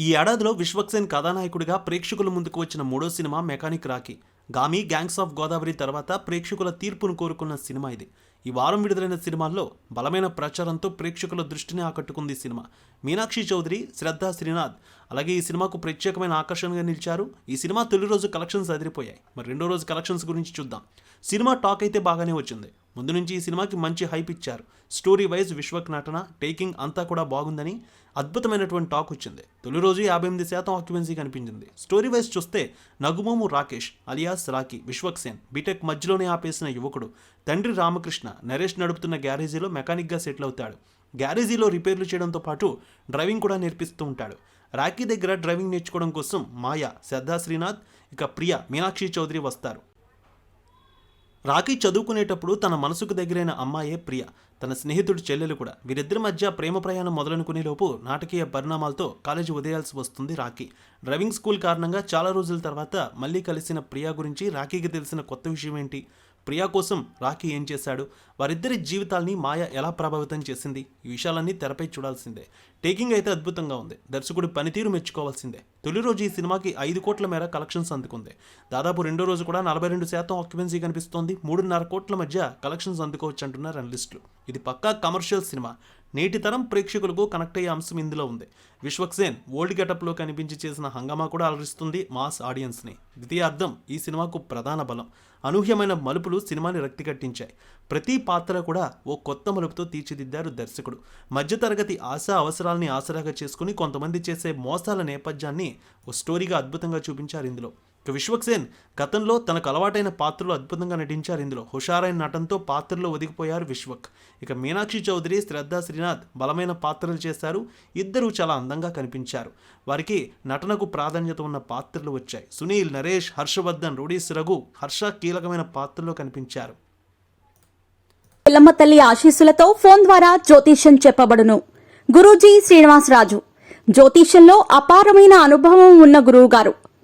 ఈ ఏడాదిలో విశ్వక్సేన్ కథానాయకుడిగా ప్రేక్షకుల ముందుకు వచ్చిన మూడో cinema mechanic Rocky Gaami gangs of Godavari తర్వాత ప్రేక్షకుల తీర్పును కోరుకున్న సినిమా ఇది. ఈ వారం విడుదలైన సినిమాల్లో బలమైన ప్రచారంతో ప్రేక్షకుల దృష్టిని ఆకట్టుకుంది ఈ సినిమా. మీనాక్షి చౌదరి శ్రద్ధ శ్రీనాథ్ అలాగే ఈ సినిమాకు ప్రత్యేకమైన ఆకర్షణగా నిలిచారు. ఈ సినిమా తొలి రోజు కలెక్షన్స్ అదిరిపోయాయి. మరి రెండో రోజు కలెక్షన్స్ గురించి చూద్దాం. సినిమా టాక్ అయితే బాగానే వచ్చింది. ముందు నుంచి ఈ సినిమాకి మంచి హైప్ ఇచ్చారు. స్టోరీ వైజ్ విశ్వక్ నటన టేకింగ్ అంతా కూడా బాగుందని అద్భుతమైనటువంటి టాక్ వచ్చింది. తొలి రోజు యాభై ఎనిమిది శాతం ఆక్యుపెన్సీ కనిపించింది. స్టోరీ వైజ్ చూస్తే నగుమోము Rakesh alias Rocky Vishwak Sen B Tech మధ్యలోనే ఆపేసిన యువకుడు తండ్రి రామకృష్ణ నరేష్ నడుపుతున్న గ్యారేజీలో మెకానిక్గా సెటిల్ అవుతాడు. గ్యారేజీలో రిపేర్లు చేయడంతో పాటు డ్రైవింగ్ కూడా నేర్పిస్తూ ఉంటాడు. రాకీ దగ్గర డ్రైవింగ్ నేర్చుకోవడం కోసం మాయా శ్రద్ధా శ్రీనాథ్ ఇక ప్రియ మీనాక్షి చౌదరి వస్తారు. రాఖీ చదువుకునేటప్పుడు తన మనసుకు దగ్గరైన అమ్మాయే ప్రియ. తన స్నేహితుడు చెల్లెలు కూడా. వీరిద్దరి మధ్య ప్రేమ ప్రయాణం మొదలనుకునే లోపు నాటకీయ పరిణామాలతో కాలేజీ వదిలేయాల్సి వస్తుంది రాఖీ. డ్రైవింగ్ స్కూల్ కారణంగా చాలా రోజుల తర్వాత మళ్ళీ కలిసిన ప్రియా గురించి రాఖీకి తెలిసిన కొత్త విషయం ఏంటి? ప్రియా కోసం రాఖీ ఏం చేశాడు? వారిద్దరి జీవితాల్ని మాయ ఎలా ప్రభావితం చేసింది? ఈ విషయాలన్నీ తెరపై చూడాల్సిందే. టేకింగ్ అయితే అద్భుతంగా ఉంది. దర్శకుడి పనితీరు మెచ్చుకోవాల్సిందే. తొలి రోజు ఈ సినిమాకి ఐదు కోట్ల మేర కలెక్షన్స్ అందుకుంది. దాదాపు రెండో రోజు కూడా నలభై రెండు శాతం ఆక్యుపెన్సీ కనిపిస్తోంది. మూడున్నర కోట్ల మధ్య కలెక్షన్స్ అందుకోవచ్చు అంటున్నారు అనలిస్టులు ఇది పక్కా కమర్షియల్ సినిమా. నేటి తరం ప్రేక్షకులకు కనెక్ట్ అయ్యే అంశం ఇందులో ఉంది. విశ్వక్సేన్ ఓల్డ్ గెటప్లో కనిపించి చేసిన హంగామా కూడా అలరిస్తుంది మాస్ ఆడియన్స్ని. ద్వితీయార్థం ఈ సినిమాకు ప్రధాన బలం. అనూహ్యమైన మలుపులు సినిమాని రక్తి కట్టించాయి. ప్రతి పాత్ర కూడా ఓ కొత్త మలుపుతో తీర్చిదిద్దారు దర్శకుడు. మధ్యతరగతి ఆశా అవసరాలని ఆసరాగా చేసుకుని కొంతమంది చేసే మోసాల నేపథ్యాన్ని ఓ స్టోరీగా అద్భుతంగా చూపించారు ఇందులో. ఇక విశ్వక్సేన్ గతంలో తనకు అలవాటైన పాత్రలు అద్భుతంగా నటించారు. ఇందులో హుషారైన నటనతో పాత్రలో ఒదిగిపోయారు విశ్వక్. ఇక మీనాక్షి చౌదరి శ్రద్ధ శ్రీనాథ్ బలమైన పాత్రలు చేశారు. ఇద్దరూ చాలా అందంగా కనిపించారు. వారికి నటనకు ప్రాధాన్యత ఉన్న పాత్రలు వచ్చాయి. సునీల్ నరేష్ హర్షవర్ధన్ రూడీస్ రఘు హర్ష కీలకమైన పాత్రలో కనిపించారు. పిల్లమ్మ తల్లి ఆశీస్సులతో ఫోన్ ద్వారా జ్యోతిష్యం చెప్పబడును. గురూజీ శ్రీనివాసరాజు. జ్యోతిష్యంలో అపారమైన అనుభవం ఉన్న గురువు గారు